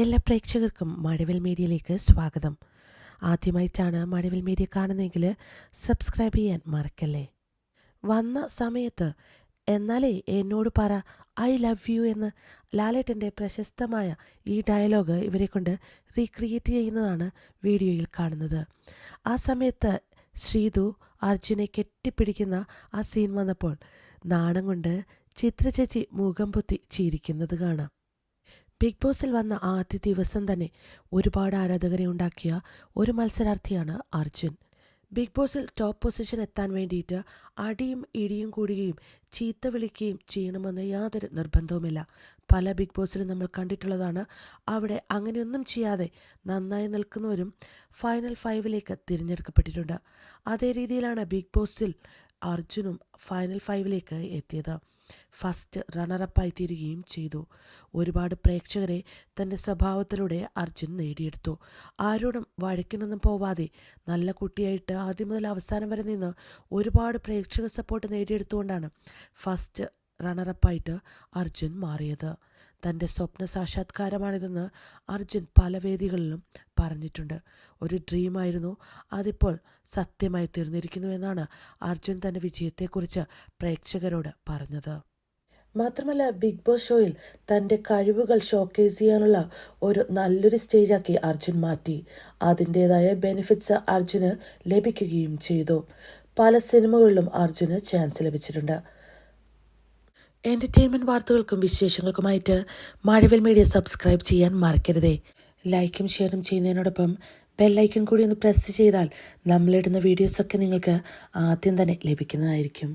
എല്ലാ പ്രേക്ഷകർക്കും മഴവിൽ മീഡിയയിലേക്ക് സ്വാഗതം. ആദ്യമായിട്ടാണ് മഴവിൽ മീഡിയ കാണുന്നതെങ്കിൽ സബ്സ്ക്രൈബ് ചെയ്യാൻ മറക്കല്ലേ? വന്ന സമയത്ത് എന്നാലേ എന്നോട് പറ ഐ ലവ് യു എന്ന് ലാലേട്ടന്റെ പ്രശസ്തമായ ഈ ഡയലോഗ് ഇവരെ കൊണ്ട് റീക്രിയേറ്റ് ചെയ്യുന്നതാണ് വീഡിയോയിൽ കാണുന്നത്. ആ സമയത്ത് ശ്രീതു അർജുനെ കെട്ടിപ്പിടിക്കുന്ന ആ സീൻ വന്നപ്പോൾ നാണം കൊണ്ട് ചിത്രചേച്ചി മുഖം പൊത്തി ചിരിക്കുന്നത് കാണാം. ബിഗ് ബോസിൽ വന്ന ആദ്യ ദിവസം തന്നെ ഒരുപാട് ആരാധകരെ ഉണ്ടാക്കിയ ഒരു മത്സരാർത്ഥിയാണ് അർജുൻ. ബിഗ് ബോസിൽ ടോപ്പ് പൊസിഷൻ എത്താൻ വേണ്ടിയിട്ട് അടിയും ഇടിയും കൂടുകയും ചീത്ത വിളിക്കുകയും ചെയ്യണമെന്ന് യാതൊരു നിർബന്ധവുമില്ല. പല ബിഗ് ബോസിലും നമ്മൾ കണ്ടിട്ടുള്ളതാണ്. അവിടെ അങ്ങനെയൊന്നും ചെയ്യാതെ നന്നായി നിൽക്കുന്നവരും ഫൈനൽ ഫൈവിലേക്ക് തിരഞ്ഞെടുക്കപ്പെട്ടിട്ടുണ്ട്. അതേ രീതിയിലാണ് ബിഗ് ബോസിൽ അർജുനും ഫൈനൽ ഫൈവിലേക്ക് എത്തിയത്. ഫസ്റ്റ് റണ്ണറപ്പായി തീരുകയും ചെയ്തു. ഒരുപാട് പ്രേക്ഷകരെ തന്റെ സ്വഭാവത്തിലൂടെ അർജുൻ നേടിയെടുത്തു. ആരോടും വഴക്കിനൊന്നും പോവാതെ നല്ല കുട്ടിയായിട്ട് ആദ്യം മുതൽ അവസാനം വരെ നിന്ന് ഒരുപാട് പ്രേക്ഷക സപ്പോർട്ട് നേടിയെടുത്തുകൊണ്ടാണ് ഫസ്റ്റ് റണ്ണറപ്പായിട്ട് അർജുൻ മാറിയത്. തന്റെ സ്വപ്ന സാക്ഷാത്കാരമാണിതെന്ന് അർജുൻ പല വേദികളിലും പറഞ്ഞിട്ടുണ്ട്. ഒരു ഡ്രീമായിരുന്നു അതിപ്പോൾ സത്യമായി തീർന്നിരിക്കുന്നു എന്നാണ് അർജുൻ തന്റെ വിജയത്തെക്കുറിച്ച് പ്രേക്ഷകരോട് പറഞ്ഞത്. മാത്രമല്ല ബിഗ് ബോസ് ഷോയിൽ തന്റെ കഴിവുകൾ ഷോക്കേസ് ചെയ്യാനുള്ള ഒരു നല്ലൊരു സ്റ്റേജാക്കി അർജുൻ മാറ്റി. അതിന്റേതായ ബെനിഫിറ്റ്സ് അർജുന് ലഭിക്കുകയും ചെയ്തു. പല സിനിമകളിലും അർജുന് ചാൻസ് ലഭിച്ചിട്ടുണ്ട്. എന്റർടൈൻമെന്റ് വാർത്തകൾക്കും വിശേഷങ്ങൾക്കുമായിട്ട് മഴവിൽ മീഡിയ സബ്സ്ക്രൈബ് ചെയ്യാൻ മറക്കരുതേ. ലൈക്കും ഷെയറും ചെയ്യുന്നതിനോടൊപ്പം ബെല്ലൈക്കൺ കൂടി ഒന്ന് പ്രസ് ചെയ്താൽ നമ്മളിടുന്ന വീഡിയോസൊക്കെ നിങ്ങൾക്ക് ആദ്യം തന്നെ ലഭിക്കുന്നതായിരിക്കും.